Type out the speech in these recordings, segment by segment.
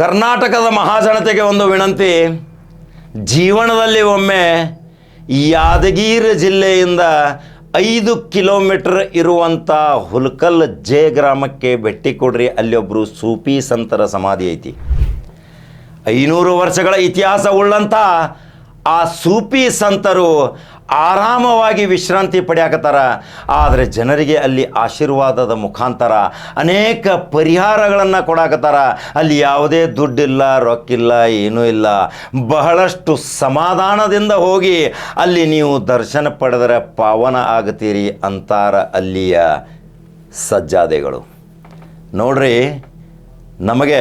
ಕರ್ನಾಟಕದ ಮಹಾಜನತೆಗೆ ಒಂದು ವಿನಂತಿ. ಜೀವನದಲ್ಲಿ ಒಮ್ಮೆ ಯಾದಗಿರಿ ಜಿಲ್ಲೆಯಿಂದ ಐದು ಕಿಲೋಮೀಟರ್ ಇರುವಂಥ ಹುಲ್ಕಲ್ ಜೆ ಗ್ರಾಮಕ್ಕೆ ಭೇಟಿ ಕೊಡ್ರಿ. ಅಲ್ಲಿ ಒಬ್ಬರು ಸೂಫಿ ಸಂತರ ಸಮಾಧಿ ಐತಿ. ಐನೂರು ವರ್ಷಗಳ ಇತಿಹಾಸ ಉಳ್ಳಂಥ ಆ ಸೂಫಿ ಸಂತರು ಆರಾಮವಾಗಿ ವಿಶ್ರಾಂತಿ ಪಡೆಯಾಕತ್ತಾರ. ಆದರೆ ಜನರಿಗೆ ಅಲ್ಲಿ ಆಶೀರ್ವಾದದ ಮುಖಾಂತರ ಅನೇಕ ಪರಿಹಾರಗಳನ್ನು ಕೊಡಾಕತ್ತಾರ. ಅಲ್ಲಿ ಯಾವುದೇ ದುಡ್ಡಿಲ್ಲ, ರೊಕ್ಕಿಲ್ಲ, ಏನೂ ಇಲ್ಲ. ಬಹಳಷ್ಟು ಸಮಾಧಾನದಿಂದ ಹೋಗಿ ಅಲ್ಲಿ ನೀವು ದರ್ಶನ ಪಡೆದರೆ ಪಾವನ ಆಗ್ತೀರಿ ಅಂತಾರ ಅಲ್ಲಿಯ ಸಜ್ಜಾದೆಗಳು. ನೋಡ್ರಿ, ನಮಗೆ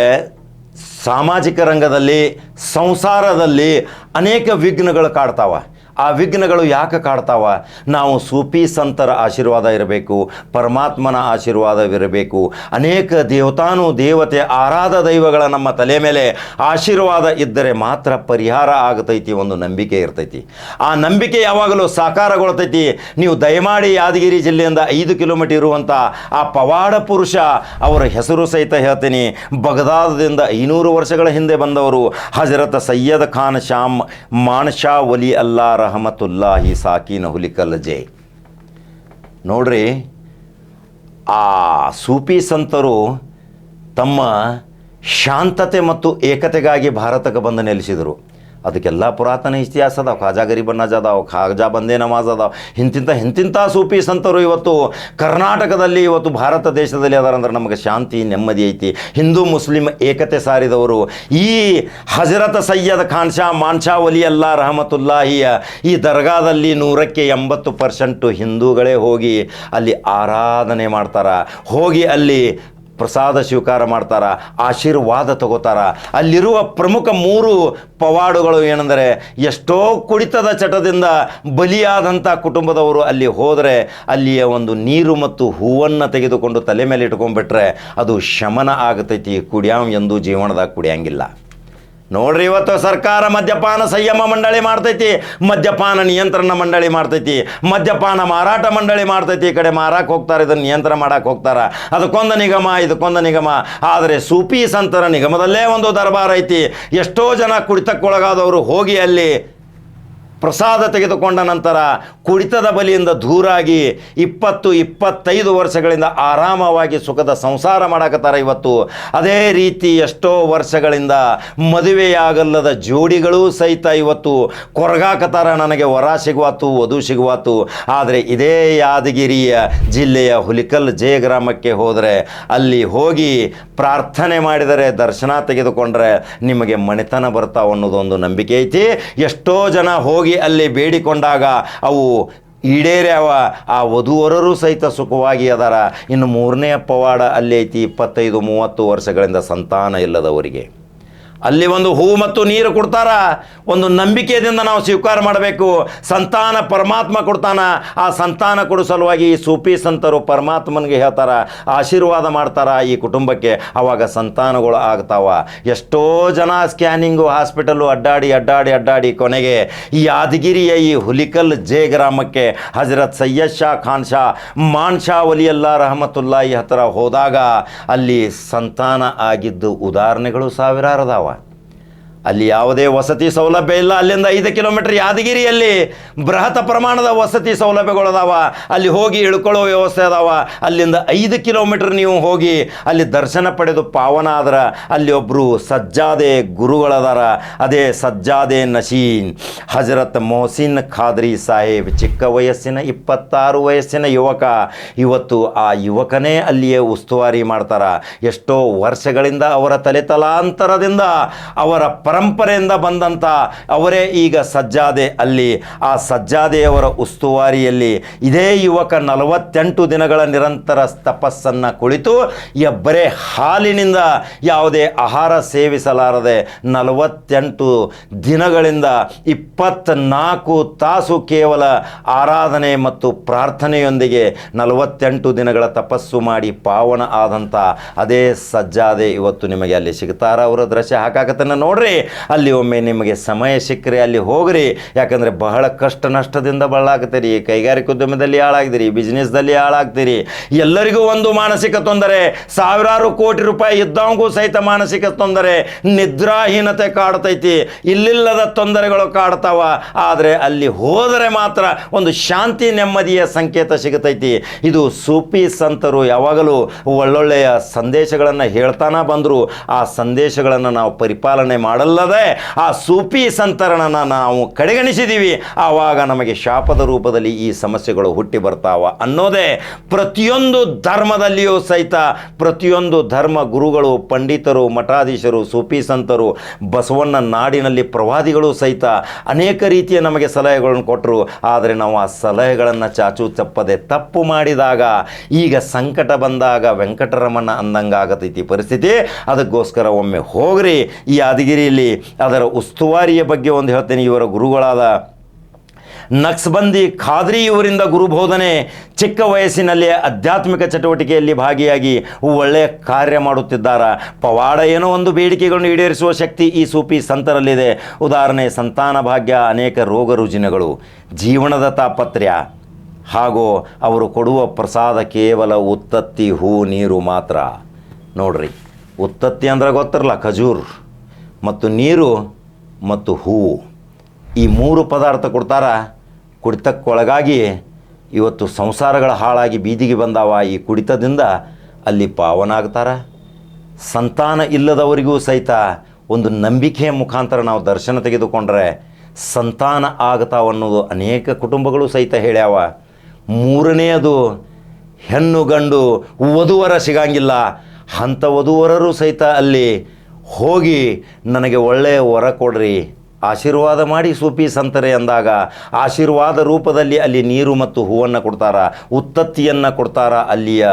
ಸಾಮಾಜಿಕ ರಂಗದಲ್ಲಿ, ಸಂಸಾರದಲ್ಲಿ ಅನೇಕ ವಿಘ್ನಗಳು ಕಾಡ್ತಾವ. ಆ ವಿಘ್ನಗಳು ಯಾಕೆ ಕಾಡ್ತಾವ? ನಾವು ಸೂಫಿ ಸಂತರ ಆಶೀರ್ವಾದ ಇರಬೇಕು, ಪರಮಾತ್ಮನ ಆಶೀರ್ವಾದವಿರಬೇಕು. ಅನೇಕ ದೇವತಾನು ದೇವತೆ ಆರಾಧ ದೈವಗಳ ನಮ್ಮ ತಲೆ ಮೇಲೆ ಆಶೀರ್ವಾದ ಇದ್ದರೆ ಮಾತ್ರ ಪರಿಹಾರ ಆಗತೈತಿ ಒಂದು ನಂಬಿಕೆ ಇರ್ತೈತಿ. ಆ ನಂಬಿಕೆ ಯಾವಾಗಲೂ ಸಾಕಾರಗೊಳ್ತೈತಿ. ನೀವು ದಯಮಾಡಿ ಯಾದಗಿರಿ ಜಿಲ್ಲೆಯಿಂದ ಐದು ಕಿಲೋಮೀಟರ್ ಇರುವಂಥ ಆ ಪವಾಡ ಪುರುಷ ಅವರ ಹೆಸರು ಸಹಿತ ಹೇಳ್ತೀನಿ. ಬಗದಾದದಿಂದ ಐನೂರು ವರ್ಷಗಳ ಹಿಂದೆ ಬಂದವರು ಹಜರತ್ ಸೈಯದ್ ಖಾನ್ ಶಾಮ್ ಮಾನ್ಶಾ ವಲಿ ಅಲ್ಲಾ ರಹಮತುಲ್ಲಾಹಿ ಸಾಕಿನ ಹುಲಿಕಲ್ ಜೈ. ನೋಡ್ರಿ, ಆ ಸೂಫಿ ಸಂತರು ತಮ್ಮ ಶಾಂತತೆ ಮತ್ತು ಏಕತೆಗಾಗಿ ಭಾರತಕ್ಕೆ ಬಂದು ನೆಲೆಸಿದರು. ಅದಕ್ಕೆಲ್ಲ ಪುರಾತನ ಇತಿಹಾಸ ಅದಾವ ಖಾಜಾ ಗರೀಬ್ ನಜ್ ಅದಾವ ಖಾಜಾ ಬಂದೇ ನಮಾಜ್ ಅದಾವ ಇಂತಿಂಥ ಇಂತಿಂಥ ಸೂಫಿ ಸಂತರು ಇವತ್ತು ಕರ್ನಾಟಕದಲ್ಲಿ, ಇವತ್ತು ಭಾರತ ದೇಶದಲ್ಲಿ ಅದಾರಂದ್ರೆ ನಮಗೆ ಶಾಂತಿ, ನೆಮ್ಮದಿ ಐತಿ. ಹಿಂದೂ ಮುಸ್ಲಿಂ ಏಕತೆ ಸಾರಿದವರು. ಈ ಹಜರತ್ ಸಯ್ಯದ್ ಖಾನ್ ಶಾ, ಮಾನ್ಶಾ ವಲಿ ಅಲ್ಲಾ ರಹಮತುಲ್ಲಾಹಿಯ ಈ ದರ್ಗಾದಲ್ಲಿ ನೂರಕ್ಕೆ ಎಂಬತ್ತು ಪರ್ಸೆಂಟು ಹಿಂದೂಗಳೇ ಹೋಗಿ ಅಲ್ಲಿ ಆರಾಧನೆ ಮಾಡ್ತಾರೆ. ಹೋಗಿ ಅಲ್ಲಿ ಪ್ರಸಾದ ಸ್ವೀಕಾರ ಮಾಡ್ತಾರ, ಆಶೀರ್ವಾದ ತಗೋತಾರ. ಅಲ್ಲಿರುವ ಪ್ರಮುಖ ಮೂರು ಪವಾಡುಗಳು ಏನೆಂದರೆ, ಎಷ್ಟೋ ಕುಡಿತದ ಚಟದಿಂದ ಬಲಿಯಾದಂಥ ಕುಟುಂಬದವರು ಅಲ್ಲಿ ಹೋದರೆ, ಅಲ್ಲಿಯ ಒಂದು ನೀರು ಮತ್ತು ಹೂವನ್ನು ತೆಗೆದುಕೊಂಡು ತಲೆ ಮೇಲೆ ಇಟ್ಕೊಂಡ್ಬಿಟ್ರೆ ಅದು ಶಮನ ಆಗತೈತಿ, ಕುಡಿಯಾಂ ಎಂದು ಜೀವನದಾಗ ಕುಡಿಯಂಗಿಲ್ಲ. ನೋಡ್ರಿ ಇವತ್ತು ಸರ್ಕಾರ ಮದ್ಯಪಾನ ಸಂಯಮ ಮಂಡಳಿ ಮಾಡ್ತೈತಿ, ಮದ್ಯಪಾನ ನಿಯಂತ್ರಣ ಮಂಡಳಿ ಮಾಡ್ತೈತಿ, ಮದ್ಯಪಾನ ಮಾರಾಟ ಮಂಡಳಿ ಮಾಡ್ತೈತಿ, ಈ ಕಡೆ ಮಾರಕ್ಕೆ ಹೋಗ್ತಾರೆ, ಇದನ್ನು ನಿಯಂತ್ರಣ ಮಾಡಕ್ಕೆ ಹೋಗ್ತಾರ. ಅದಕ್ಕೊಂದು ನಿಗಮ, ಇದಕ್ಕೊಂದು ನಿಗಮ. ಆದರೆ ಸೂಫಿ ಸಂತರ ನಿಗಮದಲ್ಲೇ ಒಂದು ದರ್ಬಾರ್ ಐತಿ. ಎಷ್ಟೋ ಜನ ಕುಡಿತಕ್ಕೊಳಗಾದವರು ಹೋಗಿ ಅಲ್ಲಿ ಪ್ರಸಾದ ತೆಗೆದುಕೊಂಡ ನಂತರ ಕುಡಿತದ ಬಲಿಯಿಂದ ದೂರಾಗಿ ಇಪ್ಪತ್ತು ಇಪ್ಪತ್ತೈದು ವರ್ಷಗಳಿಂದ ಆರಾಮವಾಗಿ ಸುಖದ ಸಂಸಾರ ಮಾಡಕತ್ತಾರ ಇವತ್ತು. ಅದೇ ರೀತಿ ಎಷ್ಟೋ ವರ್ಷಗಳಿಂದ ಮದುವೆಯಾಗಲ್ಲದ ಜೋಡಿಗಳೂ ಸಹಿತ ಇವತ್ತು ಕೊರಗಾಕತ್ತಾರ ನನಗೆ. ವರ ಸಿಗುವಾತು, ವಧು ಸಿಗುವಾತು. ಆದರೆ ಇದೇ ಯಾದಗಿರಿಯ ಜಿಲ್ಲೆಯ ಹುಲಿಕಲ್ ಜಯ ಗ್ರಾಮಕ್ಕೆ ಹೋದರೆ, ಅಲ್ಲಿ ಹೋಗಿ ಪ್ರಾರ್ಥನೆ ಮಾಡಿದರೆ, ದರ್ಶನ ತೆಗೆದುಕೊಂಡ್ರೆ ನಿಮಗೆ ಮಣಿತನ ಬರ್ತಾವ ಅನ್ನೋದೊಂದು ನಂಬಿಕೆ ಐತಿ. ಎಷ್ಟೋ ಜನ ಹೋಗಿ ಅಲ್ಲಿ ಬೇಡಿಕೊಂಡಾಗ ಅವು ಈಡೇರ್ಯಾವ. ಆ ವಧುವರರು ಸಹಿತ ಸುಖವಾಗಿ ಅದರ. ಇನ್ನು ಮೂರನೇ ಪವಾಡ ಅಲ್ಲಿ ಐತಿ ಇಪ್ಪತ್ತೈದು ಮೂವತ್ತು ವರ್ಷಗಳಿಂದ ಸಂತಾನ ಇಲ್ಲದವರಿಗೆ. ಅಲ್ಲಿ ಒಂದು ಹೂ ಮತ್ತು ನೀರು ಕೊಡ್ತಾರ. ಒಂದು ನಂಬಿಕೆಯಿಂದ ನಾವು ಸ್ವೀಕಾರ ಮಾಡಬೇಕು. ಸಂತಾನ ಪರಮಾತ್ಮ ಕೊಡ್ತಾನ. ಆ ಸಂತಾನ ಕೊಡೋ ಸಲುವಾಗಿ ಈ ಸೂಫಿ ಸಂತರು ಪರಮಾತ್ಮನಿಗೆ ಹೇಳ್ತಾರ, ಆಶೀರ್ವಾದ ಮಾಡ್ತಾರ ಈ ಕುಟುಂಬಕ್ಕೆ. ಆವಾಗ ಸಂತಾನಗಳು ಆಗ್ತಾವ. ಎಷ್ಟೋ ಜನ ಸ್ಕ್ಯಾನಿಂಗು ಹಾಸ್ಪಿಟಲು ಅಡ್ಡಾಡಿ ಅಡ್ಡಾಡಿ ಅಡ್ಡಾಡಿ ಕೊನೆಗೆ ಈ ಯಾದಗಿರಿಯ ಈ ಹುಲಿಕಲ್ ಜೆ ಗ್ರಾಮಕ್ಕೆ ಹಜರತ್ ಸಯ್ಯದ್ ಶಾ ಖಾನ್ ಶಾ, ಮಾನ್ ಶಾ ರಹಮತ್ತುಲ್ಲಾ ಈ ಹತ್ರ ಹೋದಾಗ ಅಲ್ಲಿ ಸಂತಾನ ಆಗಿದ್ದು ಉದಾಹರಣೆಗಳು ಸಾವಿರಾರು ಅದಾವ. ಅಲ್ಲಿ ಯಾವುದೇ ವಸತಿ ಸೌಲಭ್ಯ ಇಲ್ಲ. ಅಲ್ಲಿಂದ ಐದು ಕಿಲೋಮೀಟರ್ ಯಾದಗಿರಿಯಲ್ಲಿ ಬೃಹತ್ ಪ್ರಮಾಣದ ವಸತಿ ಸೌಲಭ್ಯಗಳು ಅದಾವ ಅಲ್ಲಿ ಹೋಗಿ ಇಳ್ಕೊಳ್ಳೋ ವ್ಯವಸ್ಥೆ ಅದಾವ. ಅಲ್ಲಿಂದ ಐದು ಕಿಲೋಮೀಟರ್ ನೀವು ಹೋಗಿ ಅಲ್ಲಿ ದರ್ಶನ ಪಡೆದು ಪಾವನ ಆದ್ರೆ ಅಲ್ಲಿ ಒಬ್ಬರು ಸಜ್ಜಾದೆ ಗುರುಗಳದಾರ. ಅದೇ ಸಜ್ಜಾದೆ ನಶೀನ್. ಹಜರತ್ ಮೊಹಸಿನ್ ಖಾದ್ರಿ ಸಾಹೇಬ್, ಚಿಕ್ಕ ವಯಸ್ಸಿನ ಇಪ್ಪತ್ತಾರು ವಯಸ್ಸಿನ ಯುವಕ. ಇವತ್ತು ಆ ಯುವಕನೇ ಅಲ್ಲಿಯೇ ಉಸ್ತುವಾರಿ ಮಾಡ್ತಾರ. ಎಷ್ಟೋ ವರ್ಷಗಳಿಂದ ಅವರ ತಲೆತಲಾಂತರದಿಂದ ಅವರ ಪರಂಪರೆಯಿಂದ ಬಂದಂಥ ಅವರೇ ಈಗ ಸಜ್ಜಾದೆ ಅಲ್ಲಿ. ಆ ಸಜ್ಜಾದೆಯವರ ಉಸ್ತುವಾರಿಯಲ್ಲಿ ಇದೇ ಯುವಕ ನಲವತ್ತೆಂಟು ದಿನಗಳ ನಿರಂತರ ತಪಸ್ಸನ್ನು ಕುಳಿತು ಬರೇ ಹಾಲಿನಿಂದ ಯಾವುದೇ ಆಹಾರ ಸೇವಿಸಲಾರದೆ ನಲವತ್ತೆಂಟು ದಿನಗಳಿಂದ ಇಪ್ಪತ್ತ್ನಾಲ್ಕು ತಾಸು ಕೇವಲ ಆರಾಧನೆ ಮತ್ತು ಪ್ರಾರ್ಥನೆಯೊಂದಿಗೆ ನಲವತ್ತೆಂಟು ದಿನಗಳ ತಪಸ್ಸು ಮಾಡಿ ಪಾವನ ಆದಂಥ ಅದೇ ಸಜ್ಜಾದೆ ಇವತ್ತು ನಿಮಗೆ ಅಲ್ಲಿ ಸಿಗ್ತಾರ ಅವರ ದೃಶ್ಯ ಹಾಕಾಕತ್ತನ್ನು ನೋಡ್ರಿ. ಅಲ್ಲಿ ಒಮ್ಮೆ ನಿಮಗೆ ಸಮಯ ಸಿಕ್ಕರೆ ಅಲ್ಲಿ ಹೋಗ್ರಿ. ಯಾಕಂದರೆ ಬಹಳ ಕಷ್ಟ ನಷ್ಟದಿಂದ ಬಳಲಾಗ್ತೀರಿ ಕೈಗಾರಿಕೋದ್ಯಮದಲ್ಲಿ ಹಾಳಾಗ್ತೀರಿ ಬಿಸ್ನೆಸ್ದಲ್ಲಿ ಹಾಳಾಗ್ತೀರಿ. ಎಲ್ಲರಿಗೂ ಒಂದು ಮಾನಸಿಕ ತೊಂದರೆ. ಸಾವಿರಾರು ಕೋಟಿ ರೂಪಾಯಿ ಇದ್ದವಂಗೂ ಸಹಿತ ಮಾನಸಿಕ ತೊಂದರೆ. ನಿದ್ರಾಹೀನತೆ ಕಾಡ್ತೈತಿ. ಇಲ್ಲಿಲ್ಲದ ತೊಂದರೆಗಳು ಕಾಡ್ತಾವ. ಆದರೆ ಅಲ್ಲಿ ಹೋದರೆ ಮಾತ್ರ ಒಂದು ಶಾಂತಿ ನೆಮ್ಮದಿಯ ಸಂಕೇತ ಸಿಗತೈತಿ. ಇದು ಸೂಫಿ ಸಂತರು ಯಾವಾಗಲೂ ಒಳ್ಳೊಳ್ಳೆಯ ಸಂದೇಶಗಳನ್ನು ಹೇಳ್ತಾನ ಬಂದರು. ಆ ಸಂದೇಶಗಳನ್ನು ನಾವು ಪರಿಪಾಲನೆ ಮಾಡಲ್ಲದೆ ಆ ಸೂಫಿ ಸಂತರಣನ ನಾವು ಕಡೆಗಣಿಸಿದ್ದೀವಿ ಆವಾಗ ನಮಗೆ ಶಾಪದ ರೂಪದಲ್ಲಿ ಈ ಸಮಸ್ಯೆಗಳು ಹುಟ್ಟಿ ಬರ್ತಾವ ಅನ್ನೋದೇ ಪ್ರತಿಯೊಂದು ಧರ್ಮದಲ್ಲಿಯೂ ಸಹಿತ ಪ್ರತಿಯೊಂದು ಧರ್ಮ ಗುರುಗಳು, ಪಂಡಿತರು, ಮಠಾಧೀಶರು, ಸೂಫಿ ಸಂತರು, ಬಸವಣ್ಣ ನಾಡಿನಲ್ಲಿ ಪ್ರವಾದಿಗಳು ಸಹಿತ ಅನೇಕ ರೀತಿಯ ನಮಗೆ ಸಲಹೆಗಳನ್ನು ಕೊಟ್ಟರು ಆದರೆ ನಾವು ಆ ಸಲಹೆಗಳನ್ನು ಚಾಚು ತಪ್ಪದೆ ತಪ್ಪು ಮಾಡಿದಾಗ, ಈಗ ಸಂಕಟ ಬಂದಾಗ ವೆಂಕಟರಮಣ ಅಂದಂಗಾಗತೈತಿ ಪರಿಸ್ಥಿತಿ. ಅದಕ್ಕೋಸ್ಕರ ಒಮ್ಮೆ ಹೋಗ್ರಿ. ಈ ಯಾದಗಿರಿಯಲ್ಲಿ ಅದರ ಉಸ್ತುವಾರಿಯ ಬಗ್ಗೆ ಒಂದು ಹೇಳ್ತೇನೆ. ಇವರ ಗುರುಗಳಾದ ನಕ್ಸ್ಬಂದಿ ಖಾದ್ರಿ ಇವರಿಂದ ಗುರುಬೋಧನೆ ಚಿಕ್ಕ ವಯಸ್ಸಿನಲ್ಲಿ ಆಧ್ಯಾತ್ಮಿಕ ಚಟುವಟಿಕೆಯಲ್ಲಿ ಭಾಗಿಯಾಗಿ ಒಳ್ಳೆಯ ಕಾರ್ಯ ಮಾಡುತ್ತಿದ್ದಾರೆ. ಪವಾಡ ಏನೋ ಒಂದು ಬೇಡಿಕೆಗಳನ್ನು ಈಡೇರಿಸುವ ಶಕ್ತಿ ಈ ಸೂಫಿ ಸಂತರಲ್ಲಿದೆ. ಉದಾಹರಣೆ ಸಂತಾನ ಭಾಗ್ಯ, ಅನೇಕ ರೋಗ ರುಜಿನಗಳು, ಜೀವನದ ತಾಪತ್ರ್ಯ ಹಾಗೂ ಅವರು ಕೊಡುವ ಪ್ರಸಾದ ಕೇವಲ ಉತ್ತತ್ತಿ, ಹೂ, ನೀರು ಮಾತ್ರ. ನೋಡ್ರಿ, ಉತ್ತತ್ತಿ ಅಂದ್ರೆ ಗೊತ್ತಿರಲ್ಲ, ಖಜೂರ್. ಮತ್ತು ನೀರು ಮತ್ತು ಹೂವು. ಈ ಮೂರು ಪದಾರ್ಥ ಕೊಡ್ತಾರ. ಕುಡಿತಕ್ಕೊಳಗಾಗಿ ಇವತ್ತು ಸಂಸಾರಗಳ ಹಾಳಾಗಿ ಬೀದಿಗೆ ಬಂದಾವ ಈ ಕುಡಿತದಿಂದ ಅಲ್ಲಿ ಪಾವನಾಗ್ತಾರ. ಸಂತಾನ ಇಲ್ಲದವರಿಗೂ ಸಹಿತ ಒಂದು ನಂಬಿಕೆಯ ಮುಖಾಂತರ ನಾವು ದರ್ಶನ ತೆಗೆದುಕೊಂಡ್ರೆ ಸಂತಾನ ಆಗ್ತಾವನ್ನೋದು ಅನೇಕ ಕುಟುಂಬಗಳು ಸಹಿತ ಹೇಳ್ಯಾವ. ಮೂರನೆಯದು, ಹೆಣ್ಣು ಗಂಡು ವಧುವರ ಸಿಗಂಗಿಲ್ಲ. ಅಂಥ ವಧುವರರು ಸಹಿತ ಅಲ್ಲಿ ಹೋಗಿ ನನಗೆ ಒಳ್ಳೆಯ ವರ ಕೊಡ್ರಿ. ಆಶೀರ್ವಾದ ಮಾಡಿ ಸೂಫಿ ಸಂತರೆ ಅಂದಾಗ ಆಶೀರ್ವಾದ ರೂಪದಲ್ಲಿ ಅಲ್ಲಿ ನೀರು ಮತ್ತು ಹೂವನ್ನು ಕೊಡ್ತಾರ. ಉತ್ತತ್ತಿಯನ್ನು ಕೊಡ್ತಾರ ಅಲ್ಲಿಯ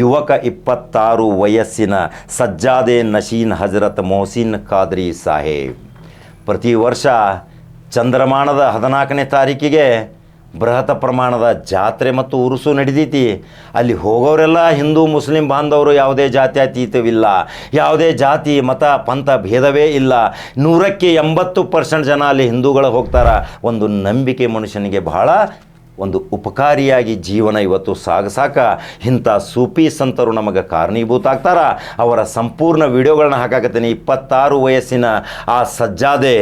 ಯುವಕ ಇಪ್ಪತ್ತಾರು ವಯಸ್ಸಿನ ಸಜ್ಜಾದೆ ನಶೀನ್ ಹಜರತ್ ಮೊಹಸಿನ್ ಖಾದ್ರಿ ಸಾಹೇಬ್. ಪ್ರತಿ ವರ್ಷ ಚಂದ್ರಮಾನದ ಹದಿನಾಲ್ಕನೇ ತಾರೀಕಿಗೆ ಬೃಹತ್ ಪ್ರಮಾಣದ ಜಾತ್ರೆ ಮತ್ತು ಉರುಸು ನಡೆದೈತಿ ಅಲ್ಲಿ ಹೋಗೋರೆಲ್ಲ ಹಿಂದೂ, ಮುಸ್ಲಿಂ ಬಾಂಧವರು ಯಾವುದೇ ಜಾತ್ಯತೀತವಿಲ್ಲ ಯಾವುದೇ ಜಾತಿ, ಮತ, ಪಂಥ ಭೇದವೇ ಇಲ್ಲ. ನೂರಕ್ಕೆ ಎಂಬತ್ತು ಪರ್ಸೆಂಟ್ ಜನ ಅಲ್ಲಿ ಹಿಂದೂಗಳು ಹೋಗ್ತಾರೆ. ಒಂದು ನಂಬಿಕೆ ಮನುಷ್ಯನಿಗೆ ಬಹಳ ಒಂದು ಉಪಕಾರಿಯಾಗಿ ಜೀವನ ಇವತ್ತು ಸಾಗಸಾಕ ಇಂಥ ಸೂಫಿ ಸಂತರು ನಮಗೆ ಕಾರಣೀಭೂತ ಆಗ್ತಾರ ಅವರ ಸಂಪೂರ್ಣ ವಿಡಿಯೋಗಳನ್ನ ಹಾಕಾಕತ್ತೀನಿ. ಇಪ್ಪತ್ತಾರು ವಯಸ್ಸಿನ ಆ ಸಜ್ಜಾದೆ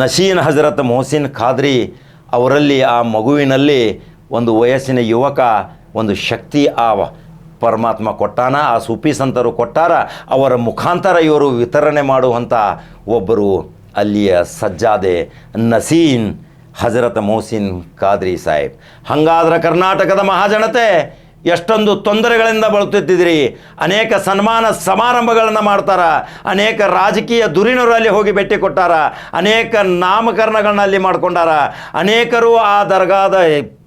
ನಶೀನ್ ಹಜರತ್ ಮೊಹಸಿನ್ ಖಾದ್ರಿ ಅವರಲ್ಲಿ ಆ ಮಗುವಿನಲ್ಲಿ ಒಂದು ವಯಸ್ಸಿನ ಯುವಕ ಒಂದು ಶಕ್ತಿ ಆ ಪರಮಾತ್ಮ ಕೊಟ್ಟಾನ, ಆ ಸೂಫಿ ಸಂತರು ಕೊಟ್ಟಾರ, ಅವರ ಮುಖಾಂತರ ಇವರು ವಿತರಣೆ ಮಾಡುವಂಥ ಒಬ್ಬರು ಅಲ್ಲಿಯ ಸಜ್ಜಾದೆ ನಸೀನ್ ಹಜರತ್ ಮೊಹಸಿನ್ ಖಾದ್ರಿ ಸಾಹೇಬ್. ಹಂಗಾದ್ರೆ ಕರ್ನಾಟಕದ ಮಹಾಜನತೆ ಎಷ್ಟೊಂದು ತೊಂದರೆಗಳಿಂದ ಬಳುತ್ತಿದ್ದೀರಿ ಅನೇಕ ಸನ್ಮಾನ ಸಮಾರಂಭಗಳನ್ನು ಮಾಡ್ತಾರ. ಅನೇಕ ರಾಜಕೀಯ ದುರಿನರು ಅಲ್ಲಿ ಹೋಗಿ ಭೇಟಿ ಕೊಟ್ಟಾರ. ಅನೇಕ ನಾಮಕರಣಗಳನ್ನ ಅಲ್ಲಿ ಮಾಡ್ಕೊಂಡಾರ. ಅನೇಕರು ಆ ದರ್ಗಾದ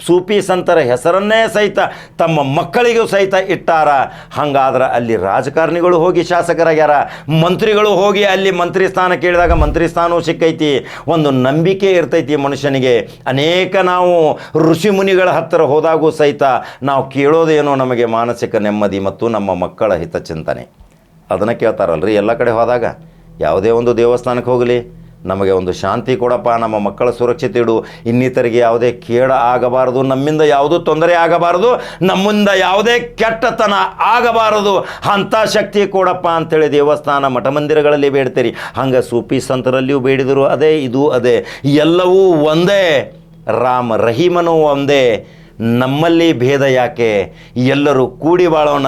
ಸೂಫಿ ಸಂತರ ಹೆಸರನ್ನೇ ಸಹಿತ ತಮ್ಮ ಮಕ್ಕಳಿಗೂ ಸಹಿತ ಇಟ್ಟಾರ. ಹಂಗಾದ್ರೆ ಅಲ್ಲಿ ರಾಜಕಾರಣಿಗಳು ಹೋಗಿ ಶಾಸಕರಾಗ್ಯಾರ. ಮಂತ್ರಿಗಳು ಹೋಗಿ ಅಲ್ಲಿ ಮಂತ್ರಿ ಸ್ಥಾನ ಕೇಳಿದಾಗ ಮಂತ್ರಿ ಸ್ಥಾನವೂ ಸಿಕ್ಕೈತಿ. ಒಂದು ನಂಬಿಕೆ ಇರ್ತೈತಿ ಮನುಷ್ಯನಿಗೆ. ಅನೇಕ ನಾವು ಋಷಿ ಮುನಿಗಳ ಹತ್ತಿರ ಹೋದಾಗೂ ಸಹಿತ ನಾವು ಕೇಳೋದೇನೋ ನಮಗೆ ಮಾನಸಿಕ ನೆಮ್ಮದಿ ಮತ್ತು ನಮ್ಮ ಮಕ್ಕಳ ಹಿತಚಿಂತನೆ ಅದನ್ನು ಕೇಳ್ತಾರಲ್ರಿ? ಎಲ್ಲ ಕಡೆ ಹೋದಾಗ ಯಾವುದೇ ಒಂದು ದೇವಸ್ಥಾನಕ್ಕೆ ಹೋಗಲಿ, ನಮಗೆ ಒಂದು ಶಾಂತಿ ಕೊಡಪ್ಪ, ನಮ್ಮ ಮಕ್ಕಳ ಸುರಕ್ಷತೆ ಇಡು. ಇನ್ನಿತರಿಗೆ ಯಾವುದೇ ಕೇಡ ಆಗಬಾರದು, ನಮ್ಮಿಂದ ಯಾವುದೂ ತೊಂದರೆ ಆಗಬಾರದು, ನಮ್ಮಿಂದ ಯಾವುದೇ ಕೆಟ್ಟತನ ಆಗಬಾರದು. ಅಂಥ ಶಕ್ತಿ ಕೊಡಪ್ಪ ಅಂಥೇಳಿ ದೇವಸ್ಥಾನ ಮಠ ಮಂದಿರಗಳಲ್ಲಿ ಬೇಡ್ತೀರಿ. ಹಂಗೆ ಸೂಫಿ ಸಂತರಲ್ಲಿಯೂ ಬೇಡಿದರು ಅದೇ, ಇದು ಅದೇ. ಎಲ್ಲವೂ ಒಂದೇ. ರಾಮ ರಹೀಮನು ಒಂದೇ. ನಮ್ಮಲ್ಲಿ ಭೇದ ಯಾಕೆ? ಎಲ್ಲರೂ ಕೂಡಿ ಬಾಳೋಣ.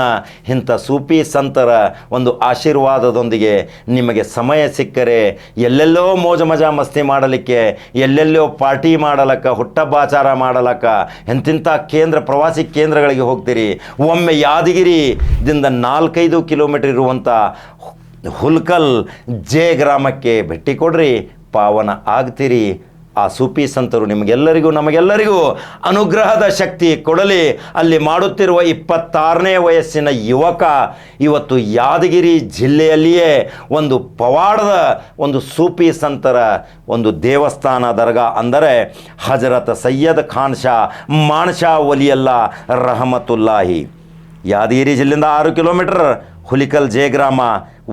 ಇಂಥ ಸೂಫಿ ಸಂತರ ಒಂದು ಆಶೀರ್ವಾದದೊಂದಿಗೆ ನಿಮಗೆ ಸಮಯ ಸಿಕ್ಕರೆ ಎಲ್ಲೆಲ್ಲೋ ಮೋಜ ಮಜಾ ಮಸ್ತಿ ಮಾಡಲಿಕ್ಕೆ, ಎಲ್ಲೆಲ್ಲೋ ಪಾರ್ಟಿ ಮಾಡಲಕ್ಕ ಹುಟ್ಟಬ್ಬಾಚಾರ ಮಾಡಲಕ್ಕ, ಎಂತಿಂಥ ಕೇಂದ್ರ ಪ್ರವಾಸಿ ಕೇಂದ್ರಗಳಿಗೆ ಹೋಗ್ತೀರಿ. ಒಮ್ಮೆ ಯಾದಗಿರಿದಿಂದ ನಾಲ್ಕೈದು ಕಿಲೋಮೀಟರ್ ಇರುವಂಥ ಹುಲ್ಕಲ್ ಜೆ ಗ್ರಾಮಕ್ಕೆ ಭೇಟಿ ಕೊಡ್ರಿ. ಪಾವನ ಆಗ್ತೀರಿ. ಆ ಸೂಫಿ ಸಂತರು ನಿಮಗೆಲ್ಲರಿಗೂ, ನಮಗೆಲ್ಲರಿಗೂ ಅನುಗ್ರಹದ ಶಕ್ತಿ ಕೊಡಲಿ. ಅಲ್ಲಿ ಮಾಡುತ್ತಿರುವ ಇಪ್ಪತ್ತಾರನೇ ವಯಸ್ಸಿನ ಯುವಕ ಇವತ್ತು ಯಾದಗಿರಿ ಜಿಲ್ಲೆಯಲ್ಲಿಯೇ ಒಂದು ಪವಾಡದ ಒಂದು ಸೂಫಿ ಸಂತರ, ಒಂದು ದೇವಸ್ಥಾನ ದರ್ಗಾ ಅಂದರೆ ಹಜರತ್ ಸಯ್ಯದ್ ಖಾನ್ ಶಾ ಮಾಣಶಾ ಒಲಿಯಲ್ಲ ರಹಮತುಲ್ಲಾಹಿ. ಯಾದಗಿರಿ ಜಿಲ್ಲೆಯಿಂದ ಆರು ಕಿಲೋಮೀಟರ್ ಹುಲಿಕಲ್ ಜಯಗ್ರಾಮ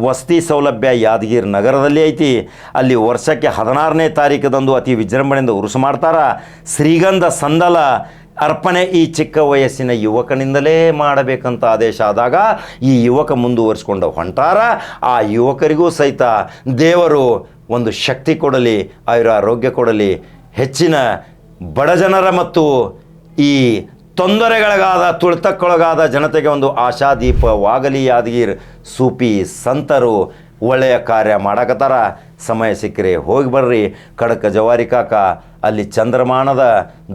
ವಸತಿ ಸೌಲಭ್ಯ ಯಾದಗಿರಿ ನಗರದಲ್ಲಿ ಐತಿ. ಅಲ್ಲಿ ವರ್ಷಕ್ಕೆ ಹದಿನಾರನೇ ತಾರೀಕದಂದು ಅತಿ ವಿಜೃಂಭಣೆಯಿಂದ ಉರುಸು ಮಾಡ್ತಾರ. ಶ್ರೀಗಂಧ ಸಂದಲ ಅರ್ಪಣೆ ಈ ಚಿಕ್ಕ ವಯಸ್ಸಿನ ಯುವಕನಿಂದಲೇ ಮಾಡಬೇಕಂತ ಆದೇಶ ಆದಾಗ ಈ ಯುವಕ ಮುಂದುವರಿಸ್ಕೊಂಡು ಹೊಂಟಾರ. ಆ ಯುವಕರಿಗೂ ಸಹಿತ ದೇವರು ಒಂದು ಶಕ್ತಿ ಕೊಡಲಿ ಅವರ ಆರೋಗ್ಯ ಕೊಡಲಿ, ಹೆಚ್ಚಿನ ಬಡಜನರ ಮತ್ತು ಈ ತೊಂದರೆಗಳಿಗಾದ, ತುಳಿತಕ್ಕೊಳಗಾದ ಜನತೆಗೆ ಒಂದು ಆಶಾದೀಪವಾಗಲಿ, ಯಾದಗಿರ್ ಸೂಪಿ ಸಂತರು. ಒಳ್ಳೆಯ ಕಾರ್ಯ ಮಾಡಕತ್ತಾರ. ಸಮಯ ಸಿಕ್ಕರೆ ಹೋಗಿ ಬರ್ರಿ. ಖಡಕ ಜವಾರಿ ಕಾಕ, ಅಲ್ಲಿ ಚಂದ್ರಮಾನದ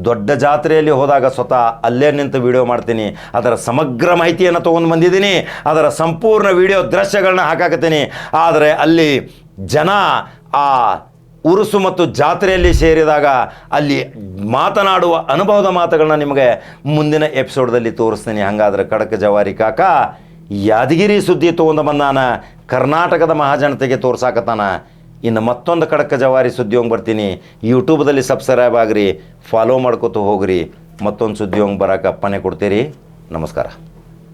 ದೊಡ್ಡ ಜಾತ್ರೆಯಲ್ಲಿ ಹೋದಾಗ ಸ್ವತಃ ಅಲ್ಲೇ ನಿಂತು ವಿಡಿಯೋ ಮಾಡ್ತೀನಿ. ಅದರ ಸಮಗ್ರ ಮಾಹಿತಿಯನ್ನು ತೊಗೊಂಡು ಬಂದಿದ್ದೀನಿ. ಅದರ ಸಂಪೂರ್ಣ ವಿಡಿಯೋ ದೃಶ್ಯಗಳನ್ನ ಹಾಕಾಕತ್ತೀನಿ. ಆದರೆ ಅಲ್ಲಿ ಜನ ಆ ಉರುಸು ಮತ್ತು ಜಾತ್ರೆಯಲ್ಲಿ ಸೇರಿದಾಗ ಅಲ್ಲಿ ಮಾತನಾಡುವ ಅನುಭವದ ಮಾತುಗಳನ್ನ ನಿಮಗೆ ಮುಂದಿನ ಎಪಿಸೋಡ್ದಲ್ಲಿ ತೋರಿಸ್ತೀನಿ. ಹಾಗಾದ್ರೆ ಖಡಕ್ ಜವಾರಿ ಕಾಕ, ಯಾದಗಿರಿ ಸುದ್ದಿ ತೊಗೊಂಡು ಬಂದಾನ ಕರ್ನಾಟಕದ ಮಹಾಜನತೆಗೆ ತೋರ್ಸಾಕತ್ತಾನ. ಇನ್ನು ಮತ್ತೊಂದು ಖಡಕ್ ಜವಾರಿ ಸುದ್ದಿ ಹೋಗಿ ಬರ್ತೀನಿ. ಯೂಟ್ಯೂಬ್ದಲ್ಲಿ ಸಬ್ಸ್ಕ್ರೈಬ್ ಆಗ್ರಿ ಫಾಲೋ ಮಾಡ್ಕೊತ ಹೋಗ್ರಿ. ಮತ್ತೊಂದು ಸುದ್ದಿ ಹೋಗಿ ಬರೋಕೆ ಅಪ್ಪನೆ ಕೊಡ್ತೀರಿ. ನಮಸ್ಕಾರ.